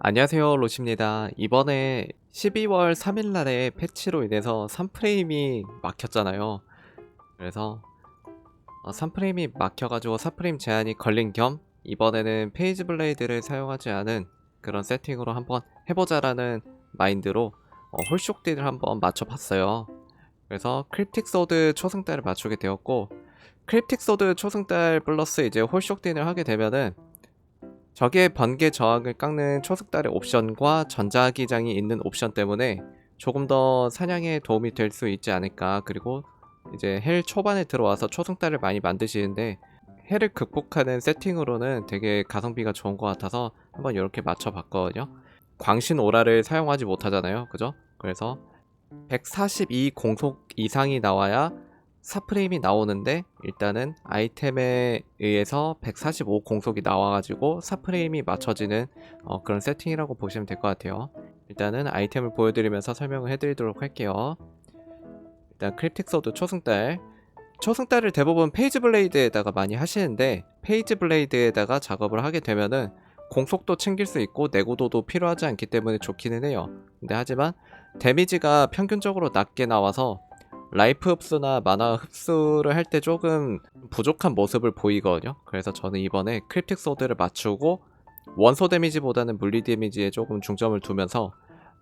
안녕하세요 로시입니다. 이번에 12월 3일날에 패치로 인해서 3프레임이 막혔잖아요. 그래서 어, 3프레임이 막혀가지고 4프레임 제한이 걸린 겸 이번에는 페이지 블레이드를 사용하지 않은 그런 세팅으로 한번 해보자라는 마인드로 어, 홀쇼딜을 한번 맞춰봤어요. 그래서 크립틱 소드 초승달을 맞추게 되었고 크립틱 소드 초승달 플러스 이제 홀쇼딜을 하게 되면은 적의 번개 저항을 깎는 초승달의 옵션과 전자기장이 있는 옵션 때문에 조금 더 사냥에 도움이 될 수 있지 않을까. 그리고 이제 헬 초반에 들어와서 초승달을 많이 만드시는데 헬을 극복하는 세팅으로는 되게 가성비가 좋은 것 같아서 한번 이렇게 맞춰봤거든요. 광신 오라를 사용하지 못하잖아요. 그죠? 그래서 142 공속 이상이 나와야 4프레임이 나오는데 일단은 아이템에 의해서 145 공속이 나와가지고 4프레임이 맞춰지는 어, 그런 세팅이라고 보시면 될 것 같아요. 일단은 아이템을 보여드리면서 설명을 해드리도록 할게요. 일단 크립틱 소드 초승달 초승달을 대부분 페이지 블레이드에다가 많이 하시는데 페이지 블레이드에다가 작업을 하게 되면은 공속도 챙길 수 있고 내구도도 필요하지 않기 때문에 좋기는 해요. 근데 하지만 데미지가 평균적으로 낮게 나와서 라이프 흡수나 마나 흡수를 할 때 조금 부족한 모습을 보이거든요. 그래서 저는 이번에 크립틱 소드를 맞추고 원소 데미지보다는 물리 데미지에 조금 중점을 두면서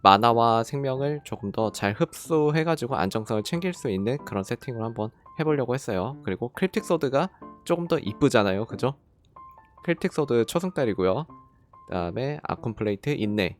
마나와 생명을 조금 더 잘 흡수해가지고 안정성을 챙길 수 있는 그런 세팅을 한번 해보려고 했어요. 그리고 크립틱 소드가 조금 더 이쁘잖아요. 그죠? 크립틱 소드 초승달이고요. 그 다음에 아콘 플레이트 인내.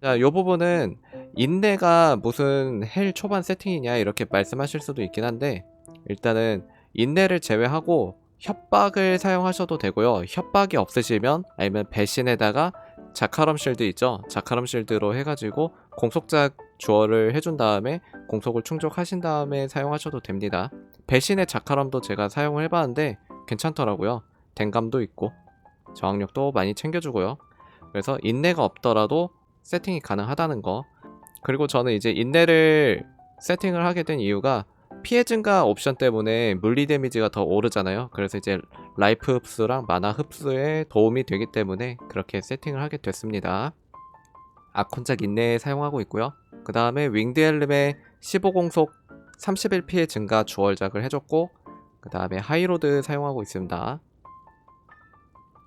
자, 요 부분은 인내가 무슨 헬 초반 세팅이냐 이렇게 말씀하실 수도 있긴 한데 일단은 인내를 제외하고 협박을 사용하셔도 되고요. 협박이 없으시면 아니면 배신에다가 자카럼 실드 있죠. 자카럼 실드로 해가지고 공속작 주어를 해준 다음에 공속을 충족하신 다음에 사용하셔도 됩니다. 배신의 자카럼도 제가 사용을 해봤는데 괜찮더라고요. 댕감도 있고 저항력도 많이 챙겨주고요. 그래서 인내가 없더라도 세팅이 가능하다는 거. 그리고 저는 이제 인내를 세팅을 하게 된 이유가 피해 증가 옵션 때문에 물리 데미지가 더 오르잖아요. 그래서 이제 라이프 흡수랑 마나 흡수에 도움이 되기 때문에 그렇게 세팅을 하게 됐습니다. 아콘작 인내 사용하고 있고요. 그 다음에 윙드 헬름의 15공속 31 피해 증가 주얼작을 해줬고 그 다음에 하이로드 사용하고 있습니다.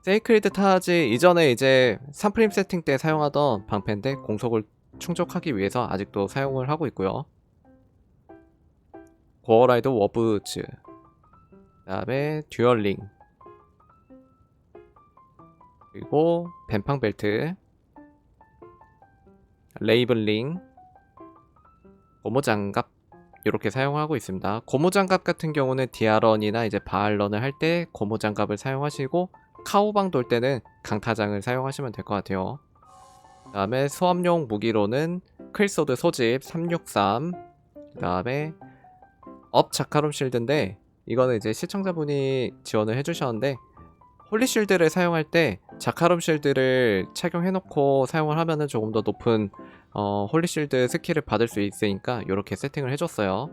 세이크리드 타지 이전에 이제 3프림 세팅 때 사용하던 방패인데 공속을 충족하기 위해서 아직도 사용을 하고 있고요. 고어라이드 워브즈 그 다음에 듀얼링 그리고 뱀팡 벨트 레이블링 고무장갑 이렇게 사용하고 있습니다. 고무장갑 같은 경우는 디아런이나 이제 바알런을 할 때 고무장갑을 사용하시고 카오방 돌 때는 강타장을 사용하시면 될 것 같아요. 그 다음에 수업용 무기로는 클소드 소집 363. 그 다음에 업 자카롬 실드인데 이거는 이제 시청자분이 지원을 해주셨는데 홀리 실드를 사용할 때 자카롬 실드를 착용해놓고 사용을 하면은 조금 더 높은 어, 홀리 실드 스킬을 받을 수 있으니까 이렇게 세팅을 해줬어요.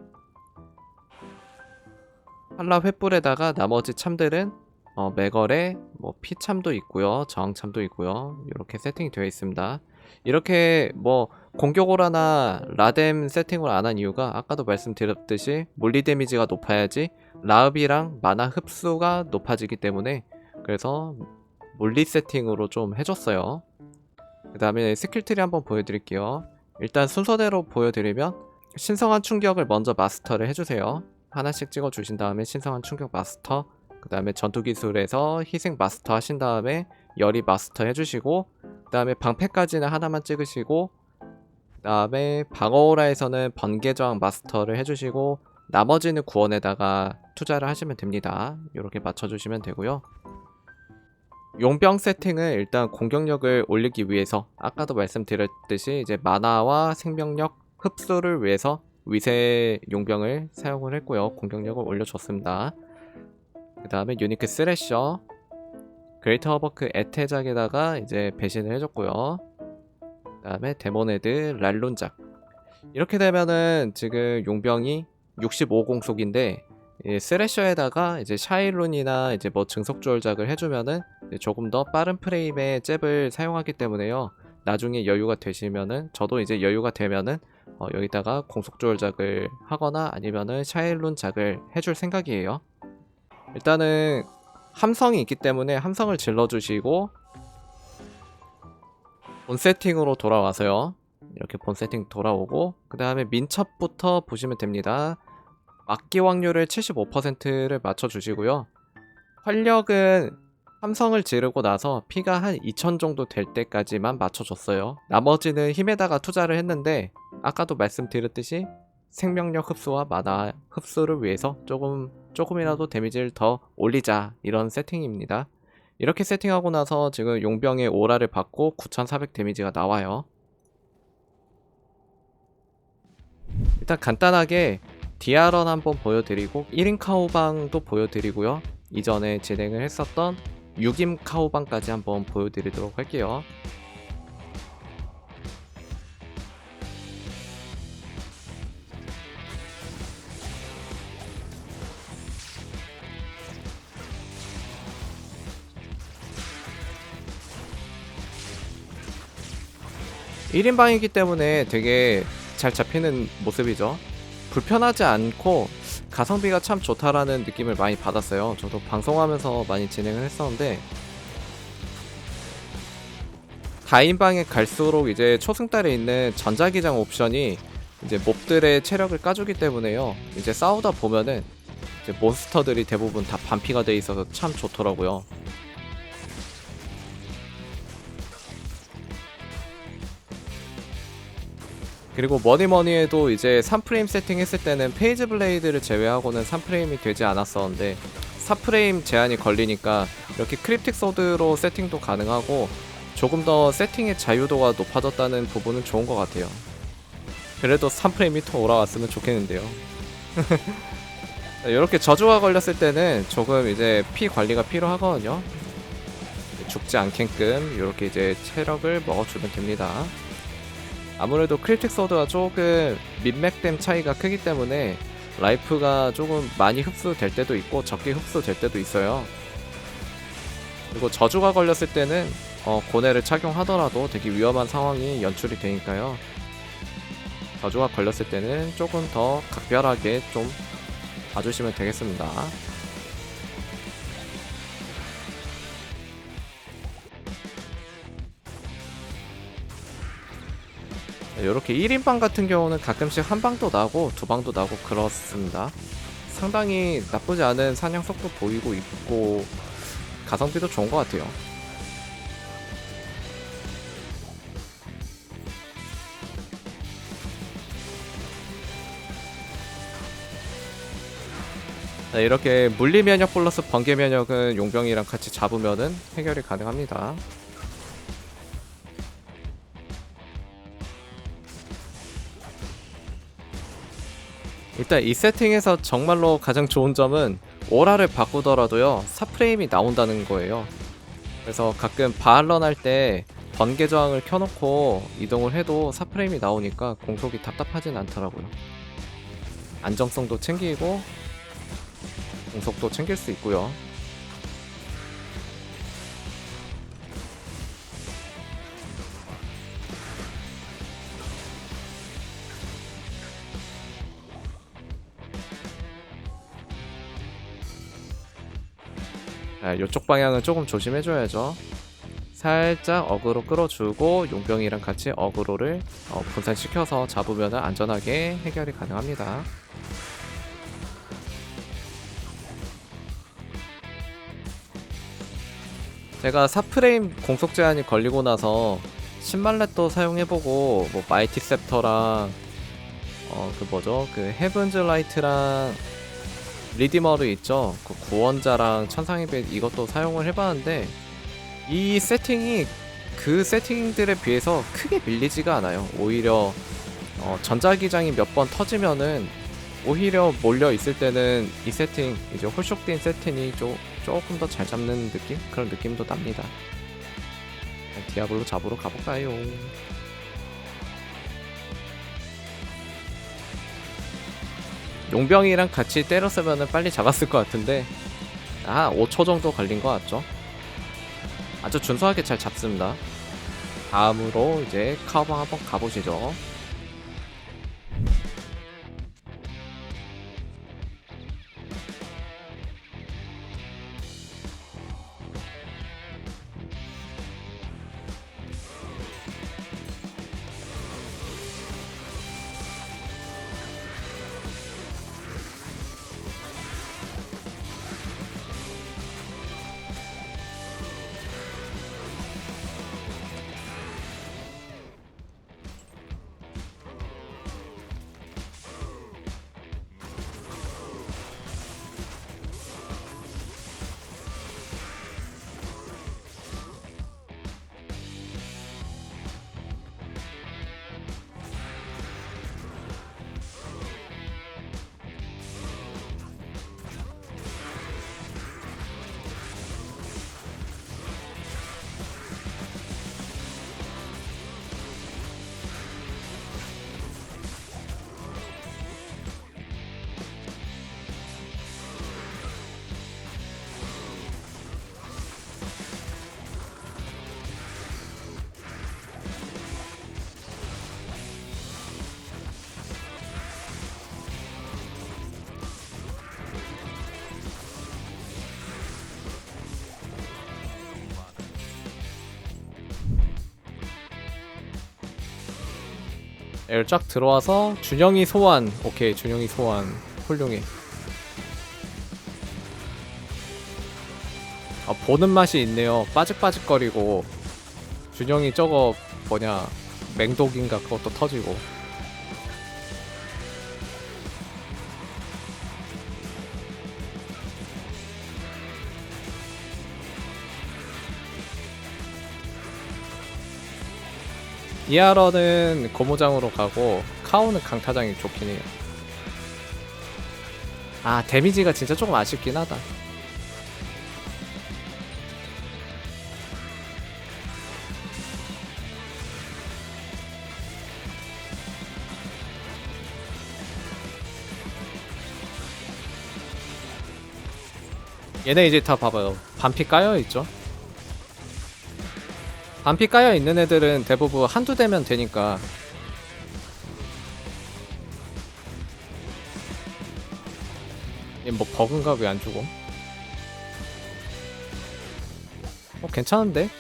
한라 횃불에다가 나머지 참들은 어, 매걸에 뭐 피참도 있고요, 저항참도 있고요. 이렇게 세팅이 되어 있습니다. 이렇게 뭐 공격오라나 라뎀 세팅을 안 한 이유가 아까도 말씀드렸듯이 물리 데미지가 높아야지 라읍이랑 마나 흡수가 높아지기 때문에 그래서 물리 세팅으로 좀 해줬어요. 그 다음에 스킬트리 한번 보여드릴게요. 일단 순서대로 보여드리면 신성한 충격을 먼저 마스터를 해주세요. 하나씩 찍어 주신 다음에 신성한 충격 마스터 그 다음에 전투 기술에서 희생 마스터 하신 다음에 열이 마스터 해주시고 그 다음에 방패까지는 하나만 찍으시고 그 다음에 방어오라에서는 번개저항 마스터를 해주시고 나머지는 구원에다가 투자를 하시면 됩니다. 이렇게 맞춰주시면 되고요. 용병 세팅은 일단 공격력을 올리기 위해서 아까도 말씀드렸듯이 이제 마나와 생명력 흡수를 위해서 위세 용병을 사용을 했고요. 공격력을 올려줬습니다. 그 다음에 유니크 스래셔 그레이터 허버크 에테작에다가 이제 배신을 해줬고요. 그 다음에 데모네드 랄론작 이렇게 되면은 지금 용병이 65공속인데 이 스래셔에다가 이제 샤일룬이나 이제 뭐 증속 조절작을 해주면은 조금 더 빠른 프레임의 잽을 사용하기 때문에요. 나중에 여유가 되시면은 저도 이제 여유가 되면은 어, 여기다가 공속 조절작을 하거나 아니면은 샤일룬 작을 해줄 생각이에요. 일단은 함성이 있기 때문에 함성을 질러주시고 본 세팅으로 돌아와서요. 이렇게 본 세팅 돌아오고 그 다음에 민첩부터 보시면 됩니다. 막기 확률을 75%를 맞춰주시고요. 활력은 함성을 지르고 나서 피가 한 2000 정도 될 때까지만 맞춰줬어요. 나머지는 힘에다가 투자를 했는데 아까도 말씀드렸듯이 생명력 흡수와 마나 흡수를 위해서 조금 조금이라도 데미지를 더 올리자 이런 세팅입니다. 이렇게 세팅하고 나서 지금 용병의 오라를 받고 9400 데미지가 나와요. 일단 간단하게 디아런 한번 보여드리고 1인 카오방도 보여드리고요. 이전에 진행을 했었던 6임 카오방까지 한번 보여드리도록 할게요. 일인방이기 때문에 되게 잘 잡히는 모습이죠. 불편하지 않고 가성비가 참 좋다라는 느낌을 많이 받았어요. 저도 방송하면서 많이 진행을 했었는데 다인방에 갈수록 이제 초승달에 있는 전자기장 옵션이 이제 몹들의 체력을 까주기 때문에요. 이제 싸우다 보면은 이제 몬스터들이 대부분 다 반피가 돼 있어서 참 좋더라고요. 그리고 뭐니뭐니 해도 이제 3프레임 세팅했을 때는 페이지 블레이드를 제외하고는 3프레임이 되지 않았었는데 4프레임 제한이 걸리니까 이렇게 크립틱 소드로 세팅도 가능하고 조금 더 세팅의 자유도가 높아졌다는 부분은 좋은 것 같아요. 그래도 3프레임이 더 올라왔으면 좋겠는데요. 이렇게 저주가 걸렸을 때는 조금 이제 피 관리가 필요하거든요. 죽지 않게끔 이렇게 이제 체력을 먹어주면 됩니다. 아무래도 크리틱 소드가 조금 민맥댐 차이가 크기 때문에 라이프가 조금 많이 흡수될 때도 있고 적게 흡수될 때도 있어요. 그리고 저주가 걸렸을 때는 어, 고뇌를 착용하더라도 되게 위험한 상황이 연출이 되니까요. 저주가 걸렸을 때는 조금 더 각별하게 좀 봐주시면 되겠습니다. 이렇게 1인방 같은 경우는 가끔씩 한 방도 나고 두 방도 나고 그렇습니다. 상당히 나쁘지 않은 사냥 속도 보이고 있고 가성비도 좋은 것 같아요. 네, 이렇게 물리 면역 플러스 번개 면역은 용병이랑 같이 잡으면은 해결이 가능합니다. 일단 이 세팅에서 정말로 가장 좋은 점은 오라를 바꾸더라도요 4프레임이 나온다는 거예요. 그래서 가끔 바알런 할 때 번개 저항을 켜놓고 이동을 해도 4프레임이 나오니까 공속이 답답하진 않더라고요. 안정성도 챙기고 공속도 챙길 수 있고요 이쪽 방향은 조금 조심해줘야죠. 살짝 어그로 끌어주고 용병이랑 같이 어그로를 어, 분산시켜서 잡으면 안전하게 해결이 가능합니다. 제가 4프레임 공속 제한이 걸리고 나서 신말렛도 사용해보고 뭐 마이티 셉터랑 어 그 뭐죠 그 헤븐즈 라이트랑 리디머르 있죠. 그 구원자랑 천상의 빛 이것도 사용을 해봤는데 이 세팅이 그 세팅들에 비해서 크게 밀리지가 않아요. 오히려 어, 전자기장이 몇 번 터지면은 오히려 몰려 있을 때는 이 세팅 이제 홀쇼된 세팅이 조, 조금 더 잘 잡는 느낌 그런 느낌도 납니다. 디아블로 잡으러 가볼까요? 용병이랑 같이 때렸으면 빨리 잡았을 것 같은데 아 5초 정도 걸린 것 같죠? 아주 준수하게 잘 잡습니다. 다음으로 이제 카우방 한번 가보시죠 여기 쫙 들어와서 준영이 소환. 오케이 준영이 소환. 훌륭해. 아, 보는 맛이 있네요. 빠직빠직거리고. 준영이 저거 뭐냐 맹독인가? 그것도 터지고 이하러는 고무장으로 가고 카오는 강타장이 좋긴 해요. 아 데미지가 진짜 조금 아쉽긴 하다. 얘네 이제 다 봐봐요. 반피 까여 있죠. 반피 까여 있는 애들은 대부분 한두 대면 되니까 얘뭐 버그인가 왜안 주고? 어 괜찮은데?